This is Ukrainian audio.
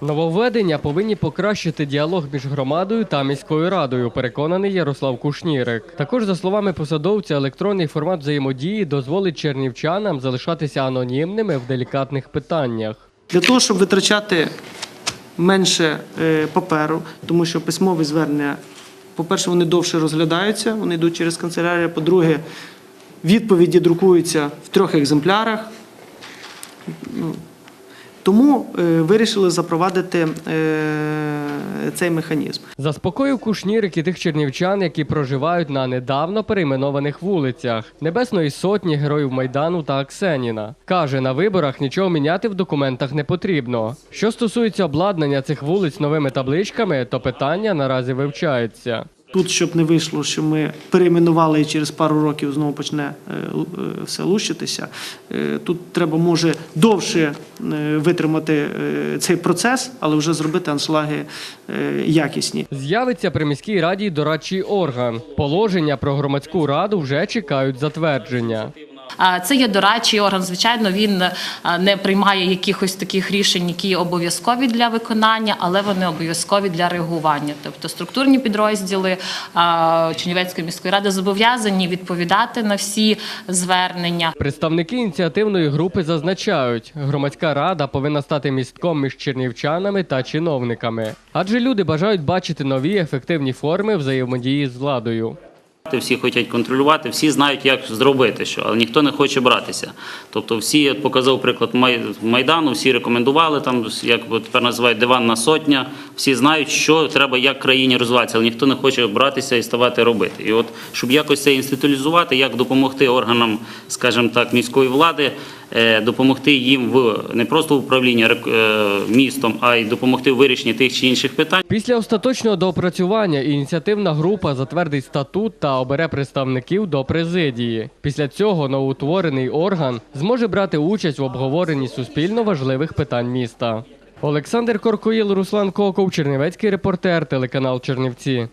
Нововведення повинні покращити діалог між громадою та міською радою, переконаний Ярослав Кушнірик. Також, за словами посадовця, електронний формат взаємодії дозволить чернівчанам залишатися анонімними в делікатних питаннях. Для того, щоб витрачати менше е, паперу, тому що письмові звернення, по-перше, вони довше розглядаються, вони йдуть через канцелярію. По-друге, відповіді друкуються в трьох екземплярах. Тому е, вирішили запровадити е, цей механізм. Заспокоїв Кушнірик і тих чернівчан, які проживають на недавно перейменованих вулицях Небесної Сотні, Героїв Майдану та Аксеніна. Каже, на виборах нічого міняти в документах не потрібно. Що стосується обладнання цих вулиць новими табличками, то питання наразі вивчається. Тут, щоб не вийшло, що ми перейменували і через пару років знову почне е, е, все лущитися. е, Тут треба може довше витримати цей процес, але вже зробити аншлаги якісні. З'явиться при міській раді дорадчий орган. Положення про громадську раду вже чекають затвердження. Це є дорадчий орган. Звичайно, він е, не приймає якихось таких рішень, які обов'язкові для виконання, але вони обов'язкові для реагування. Тобто структурні підрозділи Чернівецької міської ради зобов'язані відповідати на всі звернення. Представники ініціативної групи зазначають, громадська рада повинна стати містком між чернівчанами та чиновниками, адже люди бажають бачити нові ефективні форми взаємодії з владою. Всі хочуть контролювати, всі знають, як зробити що, але ніхто не хоче братися. Тобто, всі я показав приклад Май- Майдану, всі рекомендували там, як тепер називають диванна сотня. Всі знають, що треба як країні розвиватися, але ніхто не хоче братися і ставати робити. І от щоб якось це інституалізувати, як допомогти органам, скажімо так, міської влади, допомогти їм в не просто в управлінні е, містом, а й допомогти в вирішенні тих чи інших питань. Після остаточного доопрацювання ініціативна група затвердить статут та обере представників до президії. Після цього новоутворений орган зможе брати участь в обговоренні суспільно важливих питань міста. Олександр Коркоїл, Руслан Коков, Чернівецький репортер, телеканал Чернівці.